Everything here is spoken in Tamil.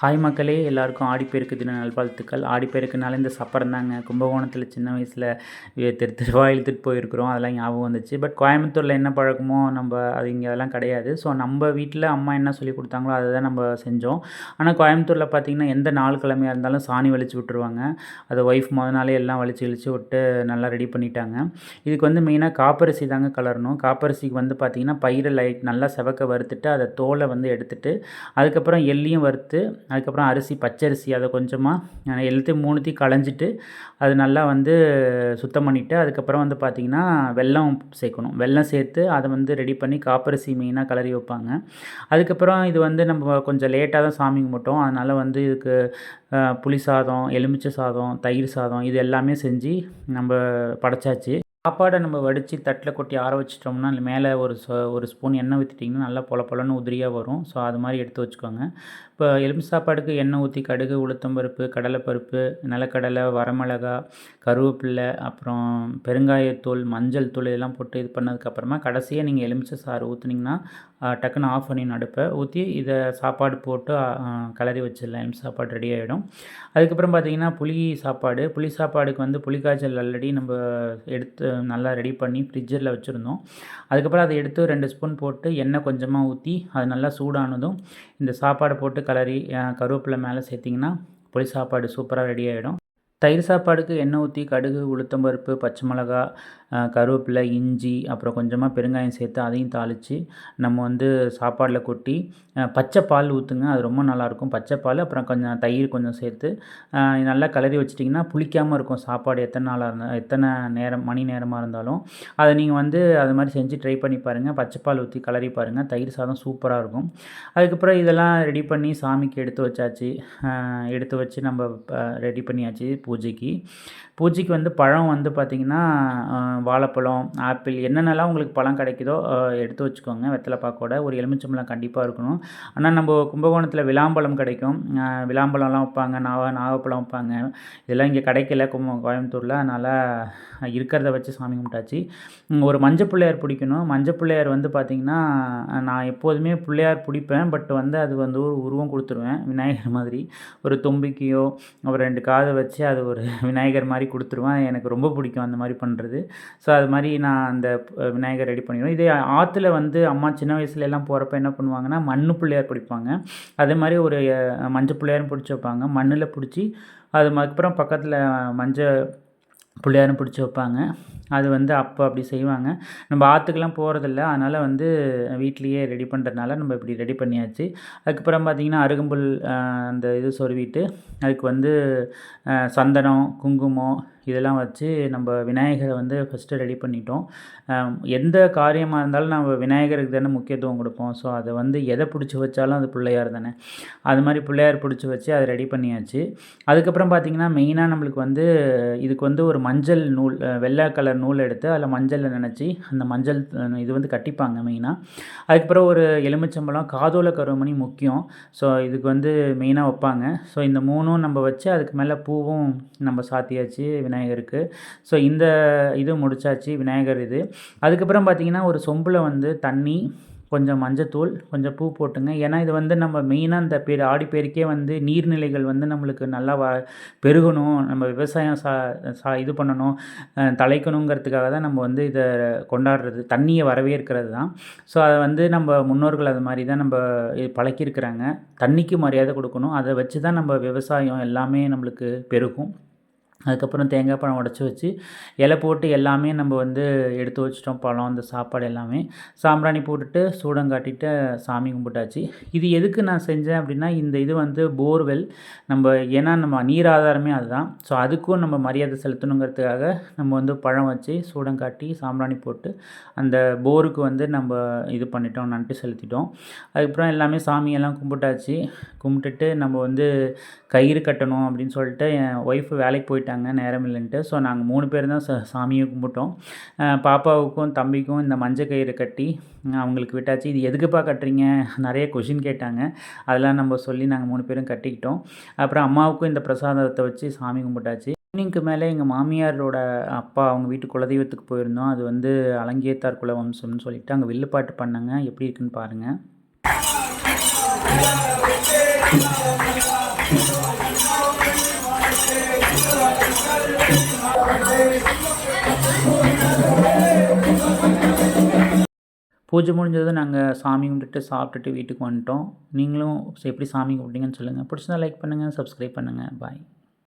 ஹாய் மக்களே எல்லாருக்கும் ஆடிப்பெருக்கு தின நல்வாழ்த்துக்கள். ஆடிப்பெருக்குனால இந்த சப்பரம் தாங்க கும்பகோணத்தில் சின்ன வயசில் தெரு திருவாயில் இழுத்துட்டு போயிருக்கிறோம். அதெல்லாம் ஞாபகம் வந்துச்சு. பட் கோயம்புத்தூரில் என்ன பழக்கமோ நம்ம அது இங்கே அதெல்லாம் கிடையாது. ஸோ நம்ம வீட்டில் அம்மா என்ன சொல்லி கொடுத்தாங்களோ அதை தான் நம்ம செஞ்சோம். ஆனால் கோயம்புத்தூரில் பார்த்திங்கன்னா எந்த நாள் கிழமையாக இருந்தாலும் சாணி வலிச்சு விட்ருவாங்க அதை ஒய்ஃப் முத நாளே எல்லாம் வலிச்சு வலிச்சு விட்டு நல்லா ரெடி பண்ணிட்டாங்க. இதுக்கு வந்து மெயினாக காப்பரிசி தாங்க கலரணும். காப்பரிசிக்கு வந்து பார்த்திங்கன்னா பயிரை லைட் நல்லா செவக்க வறுத்துட்டு அதை தோலை வந்து எடுத்துட்டு அதுக்கப்புறம் எள்ளியும் வறுத்து அதுக்கப்புறம் அரிசி பச்சரிசி அதை கொஞ்சமாக எல்லாத்தையும் மூணுத்தையும் களைஞ்சிட்டு அது நல்லா வந்து சுத்தம் பண்ணிவிட்டு அதுக்கப்புறம் வந்து பார்த்திங்கன்னா வெல்லம் சேர்க்கணும். வெல்லம் சேர்த்து அதை வந்து ரெடி பண்ணி காப்பரிசி மெயினாக கலரி வைப்பாங்க. அதுக்கப்புறம் இது வந்து நம்ம கொஞ்சம் லேட்டாக தான் சாமி கும்பிட்டோம். அதனால் வந்து இதுக்கு புளி சாதம் எலுமிச்சை சாதம் தயிர் சாதம் இது எல்லாமே செஞ்சு நம்ம படைச்சாச்சு. சாப்பாடை நம்ம வடித்து தட்டில் கொட்டி ஆற வச்சிட்டோம்னா மேலே ஒரு சொ ஒரு ஸ்பூன் எண்ணெய் ஊற்றிட்டிங்கன்னா நல்லா பொல பொலன்னு உதிரியாக வரும். ஸோ அது மாதிரி எடுத்து வச்சுக்கோங்க. இப்போ எலும்பு சாப்பாடுக்கு எண்ணெய் ஊற்றி கடுகு உளுத்தம்பருப்பு கடலைப்பருப்பு நிலக்கடலை வரமிளகா கருவேப்பில்லை அப்புறம் பெருங்காயத்தூள் மஞ்சள் தூள் இதெல்லாம் போட்டு இது பண்ணதுக்கப்புறமா கடைசியாக நீங்கள் எலுமிச்சை சாறு ஊற்றுனீங்கன்னா டக்குன்னு ஆஃப் பண்ணி அடுப்பை ஊற்றி இதை சாப்பாடு போட்டு கிளறி வச்சிடலாம். எலும்பு சாப்பாடு ரெடி ஆகிடும் அதுக்கப்புறம் பார்த்திங்கன்னா புளி சாப்பாடு. புளி சாப்பாடுக்கு வந்து புளிக்காய்ச்சல் ஆல்ரெடி நம்ம எடுத்து நல்லா ரெடி பண்ணி ஃப்ரிட்ஜில் வச்சுருந்தோம். அதுக்கப்புறம் அதை எடுத்து ரெண்டு ஸ்பூன் போட்டு எண்ணெய் கொஞ்சமாக ஊற்றி அது நல்லா சூடானதும் இந்த சாப்பாடு போட்டு கலரி கருவேப்பிலை மேலே சேர்த்திங்கன்னா புளி சாப்பாடு சூப்பராக ரெடி ஆகிடும் தயிர் சாப்பாடுக்கு எண்ணெய் ஊற்றி கடுகு உளுத்தம்பருப்பு பச்சை மிளகா கருவேப்பிலை இஞ்சி அப்புறம் கொஞ்சமாக பெருங்காயம் சேர்த்து அதையும் தாளித்து நம்ம வந்து சாப்பாடில் கொட்டி பச்சை பால் ஊற்றுங்க அது ரொம்ப நல்லாயிருக்கும் பச்சை பால் அப்புறம் கொஞ்சம் தயிர் கொஞ்சம் சேர்த்து நல்லா கிளறி வச்சிட்டிங்கன்னா புளிக்காமல் இருக்கும் சாப்பாடு எத்தனை நாளாக இருந்தால் எத்தனை நேரம் மணி நேரமாக இருந்தாலும். அதை நீங்கள் வந்து அது மாதிரி செஞ்சு ட்ரை பண்ணி பாருங்கள் பச்சை பால் ஊற்றி கிளறி பாருங்கள் தயிர் சாதம் சூப்பராக இருக்கும். அதுக்கப்புறம் இதெல்லாம் ரெடி பண்ணி சாமிக்கு எடுத்து வச்சாச்சு. எடுத்து வச்சு நம்ம ரெடி பண்ணியாச்சு. பூஜைக்கு பூஜைக்கு வந்து பழம் வந்து பார்த்திங்கன்னா வாழைப்பழம் ஆப்பிள் என்னென்னலாம் உங்களுக்கு பழம் கிடைக்குதோ எடுத்து வச்சுக்கோங்க. வெத்தலை பாக்கோட ஒரு எலுமிச்சம்பழம் கண்டிப்பாக இருக்கணும். ஆனால் நம்ம கும்பகோணத்தில் விளாம்பழம் கிடைக்கும். விளாம்பழம்லாம் வைப்பாங்க நாவ நாகப்பழம் வைப்பாங்க இதெல்லாம் இங்கே கிடைக்கல கும்ப கோயம்புத்தூரில். அதனால் இருக்கிறத வச்சு சாமி கும்பிட்டாச்சு. ஒரு மஞ்சள் பிள்ளையார் பிடிக்கணும். மஞ்சள் பிள்ளையார் வந்து பார்த்திங்கன்னா நான் எப்போதுமே பிள்ளையார் பிடிப்பேன். பட் வந்து அது வந்து ஒரு உருவம் கொடுத்துருவேன். விநாயகர் மாதிரி. ஒரு தும்பிக்கையோ ஒரு ரெண்டு காதை வச்சு அது ஒரு விநாயகர் மாதிரி கொடுத்துருவேன். எனக்கு ரொம்ப பிடிக்கும் அந்த மாதிரி பண்ணுறது ஸோ அது மாதிரி நான் அந்த விநாயகர் ரெடி பண்ணிடுவேன். இதே ஆற்றுல வந்து அம்மா சின்ன வயசுல எல்லாம் போகிறப்ப என்ன பண்ணுவாங்கன்னா மண்ணு பிள்ளையார் பிடிப்பாங்க. அதே மாதிரி ஒரு மஞ்சள் பிள்ளையாரும் பிடிச்சி வைப்பாங்க. மண்ணில் பிடிச்சி அது அதுக்கப்புறம் பக்கத்தில் மஞ்சள் பிள்ளையாரும் பிடிச்சி வைப்பாங்க. அது வந்து அப்போ அப்படி செய்வாங்க. நம்ம ஆற்றுக்கெல்லாம் போகிறதில்ல அதனால் வந்து வீட்லேயே ரெடி பண்ணுறதுனால நம்ம இப்படி ரெடி பண்ணியாச்சு. அதுக்கப்புறம் பார்த்திங்கன்னா அருகம்புல் அந்த இது சொருவிட்டு அதுக்கு வந்து சந்தனம் குங்குமம் இதெல்லாம் வச்சு நம்ம விநாயகரை வந்து ஃபஸ்ட்டு ரெடி பண்ணிட்டோம். எந்த காரியமாக இருந்தாலும் நம்ம விநாயகருக்கு தானே முக்கியத்துவம் கொடுப்போம். ஸோ அதை வந்து எதை பிடிச்சி வச்சாலும் அது பிள்ளையார் தானே. அது மாதிரி பிள்ளையார் பிடிச்சி வச்சு அதை ரெடி பண்ணியாச்சு. அதுக்கப்புறம் பார்த்திங்கன்னா மெயினாக நம்மளுக்கு வந்து இதுக்கு வந்து ஒரு மஞ்சள் நூல் வெள்ளை கலர் நூல் எடுத்து அதில் மஞ்சளில் நினச்சி அந்த மஞ்சள் இது வந்து கட்டிப்பாங்க மெயினாக அதுக்கப்புறம் ஒரு எலுமிச்சம்பழம் காதோல கருவமணி முக்கியம். ஸோ இதுக்கு வந்து மெயினாக வைப்பாங்க. ஸோ இந்த மூணும் நம்ம வச்சு அதுக்கு மேலே பூவும் நம்ம சாத்தியாச்சு விநாயகருக்கு. ஸோ இந்த இது முடிச்சாச்சு விநாயகர் இது. அதுக்கப்புறம் பார்த்திங்கன்னா ஒரு சொம்பில் வந்து தண்ணி கொஞ்சம் மஞ்சத்தூள் கொஞ்சம் பூ போட்டுங்க. ஏன்னா இது வந்து நம்ம மெயினாக இந்த பேர் ஆடிப்பேருக்கே வந்து நீர்நிலைகள் வந்து நம்மளுக்கு நல்லா வ பெருகணும். நம்ம விவசாயம் சா சா இது பண்ணணும். தலைக்கணுங்கிறதுக்காக தான் நம்ம வந்து இதை கொண்டாடுறது தண்ணியை வரவேற்கிறது தான். ஸோ அதை வந்து நம்ம முன்னோர்கள் அது மாதிரி தான் நம்ம பழக்கியிருக்கிறாங்க. தண்ணிக்கு மரியாதை கொடுக்கணும். அதை வச்சு தான் நம்ம விவசாயம் எல்லாமே நம்மளுக்கு பெருகும். அதுக்கப்புறம் தேங்காய் பழம் உடச்சி வச்சு இலை போட்டு எல்லாமே நம்ம வந்து எடுத்து வச்சிட்டோம் பழம் அந்த சாப்பாடு எல்லாமே. சாம்பிராணி போட்டுட்டு சூடம் காட்டிட்டு சாமி கும்பிட்டாச்சு. இது எதுக்கு நான் செஞ்சேன் அப்படின்னா இந்த இது வந்து போர்வெல். நம்ம ஏன்னா நம்ம நீர் ஆதாரமே அதுதான். ஸோ அதுக்கும் நம்ம மரியாதை செலுத்தணுங்கிறதுக்காக நம்ம வந்து பழம் வச்சு சூடம் காட்டி சாம்பிராணி போட்டு அந்த போருக்கு வந்து நம்ம இது பண்ணிட்டோம் நன்றி செலுத்திட்டோம். அதுக்கப்புறம் எல்லாமே சாமியெல்லாம் கும்பிட்டாச்சு. கும்பிட்டுட்டு நம்ம வந்து கயிறு கட்டணும் அப்படின்னு சொல்லிட்டு என் ஒய்ஃப் வேலைக்கு போயிட்டு போயிட்டாங்க நேரம் இல்லைன்ட்டு ஸோ நாங்கள் மூணு பேர் தான் ச சாமியை கும்பிட்டோம். பாப்பாவுக்கும் தம்பிக்கும் இந்த மஞ்சள் கயிறு கட்டி அவங்களுக்கு விட்டாச்சு. இது எதுக்குப்பா கட்டுறீங்க? நிறைய கொஷின் கேட்டாங்க. அதெல்லாம் நம்ம சொல்லி நாங்கள் மூணு பேரும் கட்டிக்கிட்டோம். அப்புறம் அம்மாவுக்கும் இந்த பிரசாதத்தை வச்சு சாமி கும்பிட்டாச்சு. ஈவினிங்க்கு மேலே எங்கள் மாமியாரோட அப்பா அவங்க வீட்டு குலதெய்வத்துக்கு போயிருந்தோம். அது வந்து அலங்கேத்தார் குல வம்சம்னு சொல்லிட்டு அங்கே வில்லுப்பாட்டு பண்ணாங்க. எப்படி இருக்குன்னு பாருங்கள் பூஜை முடிஞ்சதும் நாங்கள் சாமி கும்பிட்டுட்டு சாப்பிட்டுட்டு வீட்டுக்கு வந்துட்டோம். நீங்களும் எப்படி சாமி கும்பிட்டீங்கன்னு சொல்லுங்கள் பிடிச்சிருந்தா லைக் பண்ணுங்கள் சப்ஸ்கிரைப் பண்ணுங்கள் பாய்